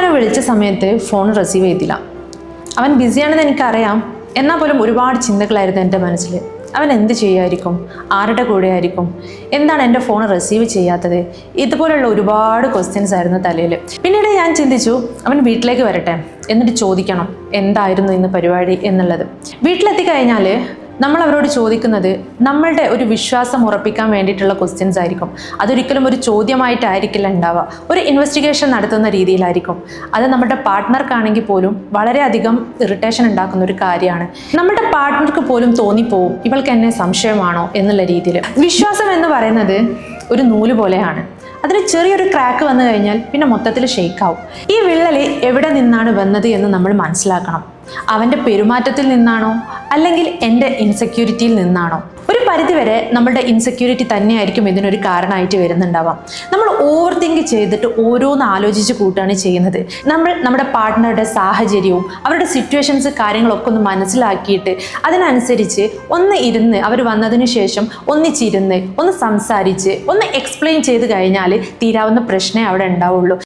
അവനെ വിളിച്ച സമയത്ത് ഫോൺ റിസീവ് ചെയ്തില്ല. അവൻ ബിസിയാണെന്ന് എനിക്കറിയാം. എന്നാൽ പോലും ഒരുപാട് ചിന്തകളായിരുന്നു എന്റെ മനസ്സിൽ. അവൻ എന്ത് ചെയ്യുമായിരിക്കും? ആരുടെ കൂടെ ആയിരിക്കും എന്താണ് എന്റെ ഫോൺ റിസീവ് ചെയ്യാത്തത്? ഇതുപോലുള്ള ഒരുപാട് ക്വസ്റ്റ്യൻസ് ആയിരുന്നു തലയിൽ. പിന്നീട് ഞാൻ ചിന്തിച്ചു അവൻ വീട്ടിലേക്ക് വരട്ടെ. എന്നിട്ട് ചോദിക്കണം എന്തായിരുന്നു ഇന്ന് പരിപാടി എന്നുള്ളത്. വീട്ടിലെത്തി കഴിഞ്ഞാൽ നമ്മൾ അവരോട് ചോദിക്കുന്നത് നമ്മളുടെ ഒരു വിശ്വാസം ഉറപ്പിക്കാൻ വേണ്ടിയിട്ടുള്ള ക്വസ്റ്റ്യൻസ് ആയിരിക്കും. അതൊരിക്കലും ഒരു ചോദ്യമായിട്ടായിരിക്കില്ല ഉണ്ടാവുക. ഒരു ഇൻവെസ്റ്റിഗേഷൻ നടത്തുന്ന രീതിയിലായിരിക്കും. അത് നമ്മുടെ പാർട്ട്ണർക്കാണെങ്കിൽ പോലും വളരെയധികം ഇറിറ്റേഷൻ ഉണ്ടാക്കുന്ന ഒരു കാര്യമാണ്. നമ്മുടെ പാർട്ട്ണർക്ക് പോലും തോന്നിപ്പോവും ഇവൾക്ക് എന്നെ സംശയമാണോ എന്നുള്ള രീതിയിൽ. വിശ്വാസം എന്ന് പറയുന്നത് ഒരു നൂൽ പോലെയാണ്. അതിന് ചെറിയൊരു ക്രാക്ക് വന്നു കഴിഞ്ഞാൽ പിന്നെ മൊത്തത്തിൽ ഷെയ്ക്കാവും ഈ വിള്ളൽ എവിടെ നിന്നാണ് വന്നത് എന്ന് നമ്മൾ മനസ്സിലാക്കണം. അവന്റെ പെരുമാറ്റത്തിൽ നിന്നാണോ? അല്ലെങ്കിൽ എന്റെ ഇൻസെക്യൂരിറ്റിയിൽ നിന്നാണോ? ഒരു പരിധിവരെ നമ്മളുടെ ഇൻസെക്യൂരിറ്റി തന്നെയായിരിക്കും ഇതിനൊരു കാരണമായിട്ട് വരുന്നുണ്ടാവാം. നമ്മൾ ഓവർ തിങ്ക് ചെയ്തിട്ട് ഓരോന്ന് ആലോചിച്ച് കൂട്ടുകയാണ് ചെയ്യുന്നത്. നമ്മൾ നമ്മുടെ പാർട്ട്ണറുടെ സാഹചര്യവും അവരുടെ സിറ്റുവേഷൻസ് കാര്യങ്ങളൊക്കെ ഒന്ന് മനസ്സിലാക്കിയിട്ട് അതിനനുസരിച്ച് ഒന്ന് ഇരുന്ന് അവർ വന്നതിന് ശേഷം ഒന്നിച്ചിരുന്ന് ഒന്ന് സംസാരിച്ച് ഒന്ന് എക്സ്പ്ലെയിൻ ചെയ്ത് കഴിഞ്ഞാൽ തീരാവുന്ന പ്രശ്നമേ അവിടെ ഉണ്ടാവുള്ളൂ.